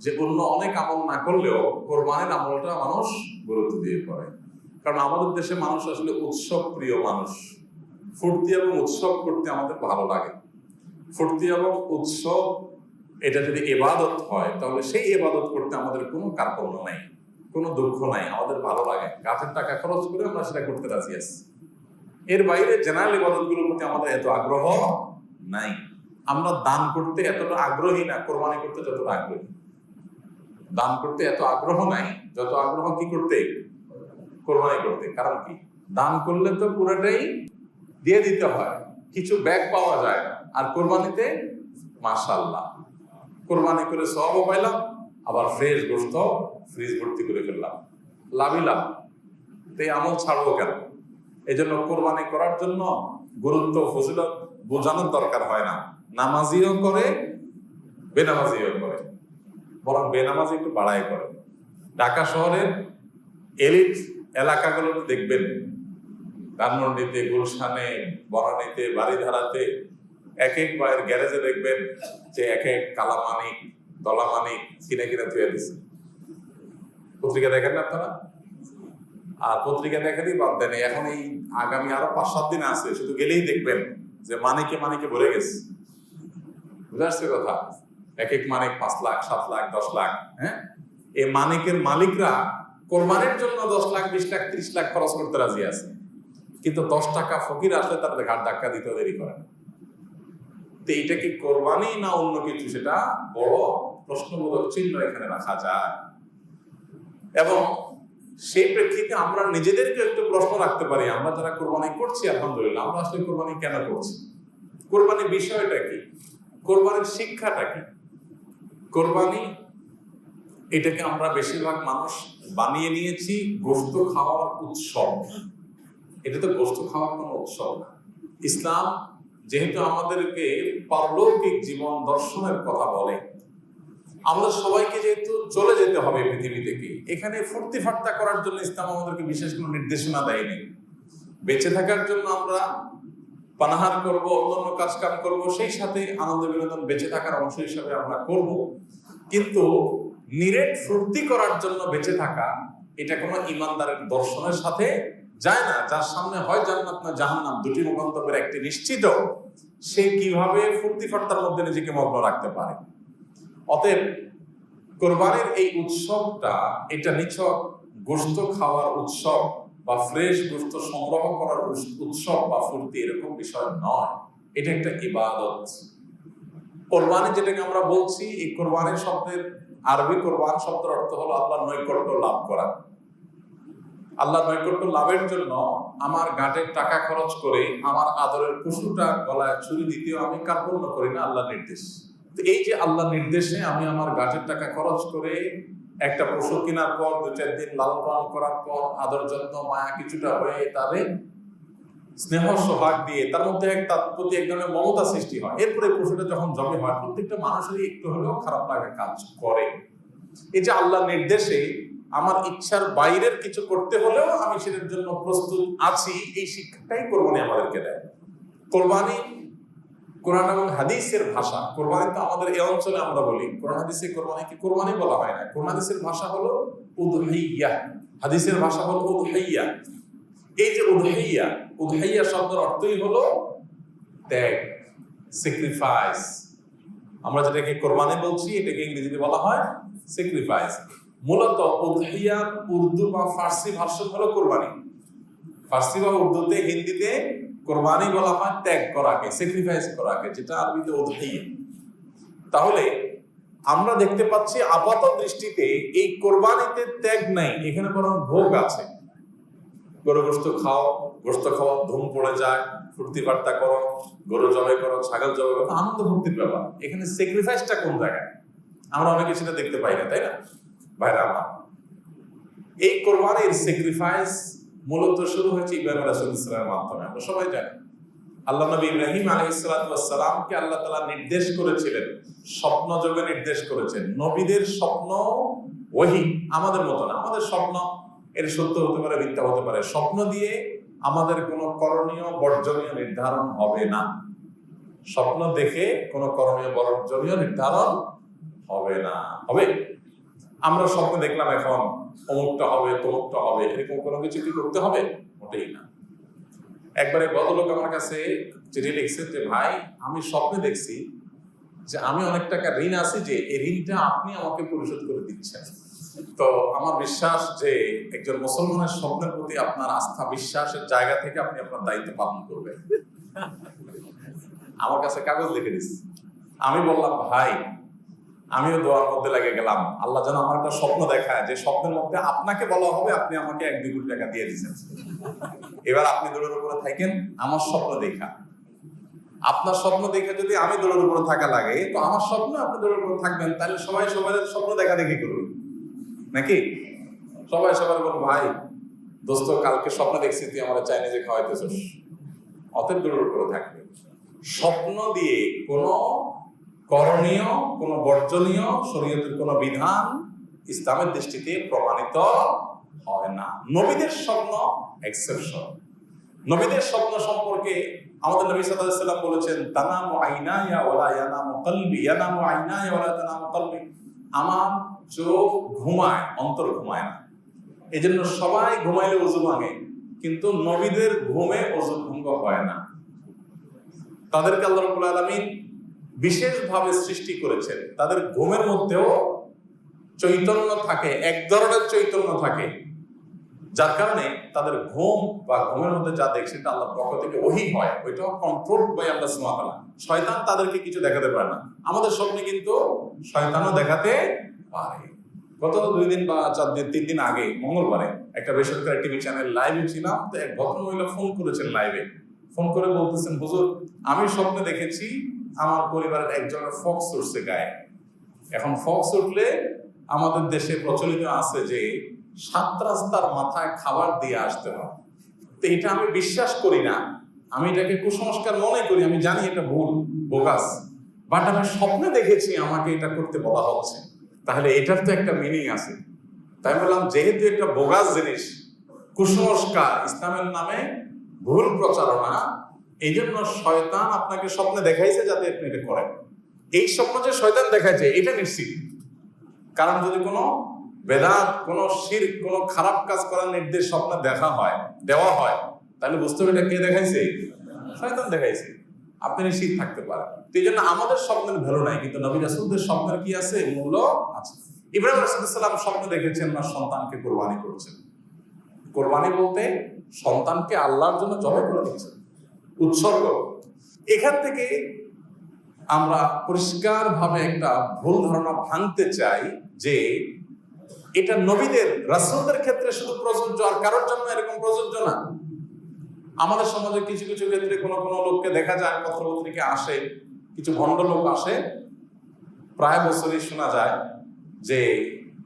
যে অন্য অনেক আমল না করলেও কোরবানের আমলটা মানুষ গুরুত্ব দিয়ে করে। কারণ আমাদের দেশে মানুষ আসলে উৎসব প্রিয় মানুষ। ফুর্তি এবং উৎসব করতে আমাদের ভালো লাগে। ফুর্তি এবং উৎসব, এটা যদি এবাদত হয়, তাহলে সেই এবাদত করতে আমাদের কোনো কার্পণ্য নাই, কোনো দুঃখ নাই, আমাদের ভালো লাগে। গাছের টাকা খরচ করে আমরা সেটা করতে রাজি আছি। এর বাইরে জেনারেল ইবাদতগুলোর প্রতি আমাদের এত আগ্রহ নাই। আমরা দান করতে এতটা আগ্রহী না, কোরবানি করতে যতটা আগ্রহী। দান করতে এত আগ্রহ নাই, যত আগ্রহ কি করতে? কোরবানি করতে। কারণ কি? দান করলে তো পুরোটাই দিয়ে দিতে হয়। কিছু ব্যাগ পাওয়া যায়। আর কোরবানিতে মাশাল্লাহ কোরবানি করে সবও পাইলাম, আবার ফ্রেশ গোস্ত ফ্রিজ ভর্তি করে ফেললাম। লাভই লাভ তো আমল ছাড়বো কেন? এই জন্য কোরবানি করার জন্য গুরুত্ব, ফজিলত বোঝানোর দরকার হয় না। নামাজিও করে, বেনামাজিও করে। বরং বেনামাজি একটু বাড়াই করে ঢাকা শহরের এলিট এলাকাগুলোতে দেখবেন। ধানমন্ডিতে, গুলশানে, বনানীতে বাড়িধারাতে এক এক বায়ের গ্যারেজে দেখবেন যে এক এক কালামানিক দলামানিক কিনে কিনে থুয়ে দিছে পত্রিকা দেখেন না আপনারা? আর পত্রিকা দেখাতেই বাদ দেন। এখন এই আগামী আরও পাঁচ সাত দিন আছে, শুধু গেলেই দেখবেন যে মানিকে মানিকে ভরে গেছে। বুঝে আসছে কথা? এক এক মানিক পাঁচ লাখ, সাত লাখ, দশ লাখ হ্যাঁ? এই মানিকের মালিকরা কোরবানির জন্য দশ লাখ, বিশ লাখ, ত্রিশ লাখ খরচ করতে রাজি আছে। কিন্তু দশ টাকা ফকির আসলে তাদের ঘাট ধাক্কা দিতে দেরি করে তো এইটা কি কোরবানি না অন্য কিছু? সেটা বড় প্রশ্নবোধক চিহ্ন এখানে রাখা যায়। এবং সেই প্রেক্ষিতে আমরা নিজেদেরকে একটু প্রশ্ন রাখতে পারি, আমরা যারা কোরবানি করছি, আলহামদুলিল্লাহ, আমরা আসলে কোরবানি কেন করছি? কোরবানির বিষয়টা কি? কোরবানির শিক্ষাটা কি? কোরবানি, এটাকে আমরা বেশিরভাগ মানুষ বানিয়ে নিয়েছি গোস্ত খাওয়ার উৎসব। এটা তো গোস্ত খাওয়ার কোনো উৎসব না। ইসলাম যেহেতু আমাদেরকে পারলৌকিক জীবন দর্শনের কথা বলে আমাদের সবাইকে যেহেতু চলে যেতে হবে পৃথিবী থেকে, এখানে ফুর্তি ফাট্টা করার জন্য ইসলাম আমাদেরকে বিশেষ কোনো নির্দেশনা দেয়নি। বেঁচে থাকার জন্য আমরা পানাহার করব, অন্যান্য কাজ কাম করব, সেই সাথে আনন্দ বিনোদন বেঁচে থাকার অংশ হিসাবে আমরা করব। কিন্তু নিরেট ফুর্তি করার জন্য বেঁচে থাকা, এটা কোনো ইমানদারের দর্শনের সাথে যায় না। যার সামনে হয় জান্নাত না জাহান্নাম, দুটি মুখান্তবের একটি নিশ্চিত, সে কীভাবে ফুর্তি ফাট্টার মধ্যে নিজেকে মগ্ন রাখতে পারে? অতএব কোরবানির এই উৎসবটা, এটা নিছক গোস্ত খাওয়ার উৎসব বা ফ্রেশ গোস্ত সংগ্রহ করার উৎসব বা ফুর্তি এরকম বিষয় নয়। এটা একটা ইবাদত। কোরবানি যেটাকে আমরা বলছি, এই কোরবানির শব্দের আরবি কোরবান শব্দের অর্থ হলো আল্লাহর নৈকট্য লাভ করা। আল্লাহ নৈকট্য লাভের জন্য আমার ঘাটের টাকা খরচ করে আমার আদরের পশুটা গলায় ছুরি দিতেও আমি কার্পণ্য করি না আল্লাহ নির্দেশ। এই যে আল্লাহ নির্দেশে আমি আমার গাছের টাকা খরচ করে একটা পশু কেনার পর দু চার দিন লালন পালন করার পর আদর যত্ন, মায়া কিছুটা হয়ে তাদের স্নেহ সোহাগ দিয়ে তার মধ্যে এক তার প্রতি এক ধরনের মমতা সৃষ্টি হয়। এরপরে পশুটা যখন জমে হয়, প্রত্যেকটা মানুষেরই একটু হলেও খারাপ লাগা কাজ করে। এই যে আল্লাহ নির্দেশে আমার ইচ্ছার বাইরের কিছু করতে হলেও আমি সেটার জন্য প্রস্তুত আছি, এই শিক্ষাটাই কোরবানি আমাদেরকে দেয়। কোরবানি কোরআন এবং হাদিসের ভাষা কোরবানি তো আমাদের এই অঞ্চলে আমরা বলি। কোরআন, হাদিসে কোরবানিকে কোরবানি বলা হয় না? কোরআন, হাদিসের ভাষা হলো উদহাইয়া হাদিসের ভাষা হলো উদহাইয়া এই যে উদহাইয়া উদহাইয়া শব্দের অর্থই হলো ত্যাগ স্যাক্রিফাইস আমরা যেটাকে কোরবানি বলছি, এটাকে ইংরেজিতে বলা হয় স্যাক্রিফাইস মূলত উদহাইয়ার উর্দু বা ফার্সি ভার্সন হলো কোরবানি। ফার্সি বা উর্দুতে, হিন্দিতে কোরবানি বলা হয় ত্যাগ করাকে স্যাক্রিফাইস করাকে, যেটা আরবিতে উদহাইয়া তাহলে আমরা দেখতে পাচ্ছি আপাত দৃষ্টিতে এই কোরবানিতে ত্যাগ নাই, এখানে বরং ভোগ আছে। গরু গোস্ত খাও গোস্ত খাওয়া ধুম পড়ে যায় ফুর্তি ফার্তা করো, গরু জবাই করো, ছাগল জবাই করো, আনন্দ ফুর্তির ব্যাপার। এখানে স্যাক্রিফাইসটা কোন জায়গায়? আমরা অনেকে সেটা দেখতে পাই না, তাই না? ভাইরা আমার, এই কোরবানির স্যাক্রিফাইস মূলত শুরু হয়েছে ইব্রাহিম রাসুল ইসলামের মাধ্যমে। আমরা সবাই জানি, আল্লাহ নবী ইব্রাহিম আলহিসামকে আল্লাহ তালা নির্দেশ করেছিলেন, স্বপ্ন যোগে নির্দেশ করেছেন। নবীদের স্বপ্ন ওহি, আমাদের মতো না। আমাদের স্বপ্ন, এর সত্য হতে পারে, মিথ্যা হতে পারে। স্বপ্ন দিয়ে আমাদের কোনো করণীয়, বর্জনীয় নির্ধারণ হবে না। স্বপ্ন দেখে কোনো করণীয়, বর্জনীয় নির্ধারণ হবে না। হবে? আমরা স্বপ্ন দেখলাম এখন, অমুকটা হবে, তমুকটা হবে, এরকম কোনো কিছু কি করতে হবে? মোটেই না। একবারে ভদ্রলোক আমার কাছে চিঠি লিখছেন যে, ভাই, আমি স্বপ্নে দেখছি যে আমি অনেক টাকা ঋণ আছি যে এই ঋণটা আপনি আমাকে পরিশোধ করে দিচ্ছেন। তো আমার বিশ্বাস যে একজন মুসলমানের স্বপ্নের প্রতি আপনার আস্থা, বিশ্বাসের জায়গা থেকে আপনি আপনার দায়িত্ব পালন করবেন। আমার কাছে কাগজ লিখে দিস। আমি বললাম, ভাই আমিও দোয়ার মধ্যে লেগে গেলাম। আল্লাহ যেন আমার একটা স্বপ্ন দেখায়, যে স্বপ্নের মধ্যে আপনাকে বলা হবে, আপনি আমাকে এক দুই টাকা দিয়ে দিচ্ছেন এবার আপনি দৌড়ের উপরে থাকেন, আমার স্বপ্ন দেখা। আপনার স্বপ্ন দেখে যদি আমি দৌড়ের উপরে থাকা লাগে, তো আমার স্বপ্ন আপনি দৌড়ের উপরে থাকবেন, তাহলে সবাই সবাই স্বপ্ন দেখা দেখি করবে নাকি? সবাই সবার বলব ভাই, দোস্ত, কালকে স্বপ্ন দেখছি, তুই আমার চাইনিজে খাওয়াইতেছিস। অতএব দৌড়ের উপরে থাকবে স্বপ্ন দিয়ে কোনো করণীয়, কোনো বর্জনীয় শরীয়তের কোনো বিধান ইসলামের দৃষ্টিতে প্রমাণিত হয় না। নবীদের স্বপ্ন এক্সেপশন নবীদের স্বপ্ন সম্পর্কে আমাদের নবী সাল্লাল্লাহু সাল্লাম বলেছেন, তানামু আইনায়া ওয়ালা ইয়ানামু কলবি, ইয়ানামু আইনায়া ওয়ালা তানামু কলবি। আমার চোখ ঘুমায়, অন্তর ঘুমায় না। এই জন্য সবাই ঘুমাইলে ওযু ভাঙে, কিন্তু নবীদের ঘুমে ওযু ভঙ্গ হয় না। তাদেরকে আল্লাহ রাব্বুল বিশেষভাবে সৃষ্টি করেছেন। তাদের ঘুমের মধ্যেও চৈতন্য থাকে, এক ধরনের চৈতন্য থাকে। যার কারণে তাদের ঘুম বা ঘুমের মধ্যে যা দেখছে সেটা আল্লাহর পক্ষ থেকে ওহি হয়, ওইটাও কন্ট্রোল বাই আল্লাহ ওয়া শয়তান তাদেরকে কিছু দেখাতে পারে না। আমাদের স্বপ্নে কিন্তু শয়তানও দেখাতে পারে। গত দুই দিন বা চার দিন, তিন দিন আগে, মঙ্গলবারে একটা বেসরকারি টিভি চ্যানেল লাইভে ছিলাম, তো এক ভদ্রমহিলা ফোন করেছেন লাইভে। ফোন করে বলতেছেন, হুজুর, আমি স্বপ্নে দেখেছি আমার পরিবারের একজনের ফক্স উঠছে গায়ে। এখন ফক্স উঠলে আমাদের দেশে প্রচলিত আছে যে সাত রাস্তার মাথায় খাবার দিয়ে আসতে হয়। তো এটা আমি বিশ্বাস করি না। আমি এটাকে কুসংস্কার মনে করি, আমি জানি এটা ভুল, বোকাস। বাট আমি স্বপ্নে দেখেছি আমাকে এটা করতে বলা হচ্ছে। তাহলে এটার তো একটা মিনিং আছে। তাই বললাম, যেহেতু একটা বোগাস জিনিস, কুসংস্কার, ইসলামের নামে ভুল প্রচারণা এই জন্য শয়তান আপনাকে স্বপ্নে দেখাইছে যাতে আপনি এটা করেন। এই স্বপ্ন যে শয়তান দেখাইছে, এটা নিশ্চিত। কারণ যদি কোনো বেদাত, কোনো শির কোনো খারাপ কাজ করার নির্দেশ স্বপ্নে দেখা হয়, দেওয়া হয়, তাহলে বুঝতে হবে এটা কে দেখাইছে? শয়তান দেখাইছে। আপনি নিশ্চিত থাকতে পারেন। তো এই জন্য আমাদের স্বপ্নের ভ্যালু নাই, কিন্তু নবী রাসুলদের স্বপ্নের কি আছে? মূল্য আছে। ইব্রাহিম রাসুলাম স্বপ্ন দেখেছেন না, সন্তানকে কোরবানি করছেন। কোরবানি বলতে সন্তানকে আল্লাহর জন্য জবাই করে দিচ্ছেন উৎসর্গ। এখান থেকে আমরা পরিষ্কার ভাবে একটা ভুল ধারণা ভাঙতে চাই যে এটা নবীদের, রাসূলদের ক্ষেত্রে শুধু প্রযোজ্য, আর কারোর জন্য এরকম প্রযোজ্য না। আমাদের সমাজে কিছু কিছু ক্ষেত্রে কোনো কোনো লোককে দেখা যায়, পত্রপত্রিকা আসে, কিছু ভণ্ড লোক আসে, প্রায় বছরই শোনা যায় যে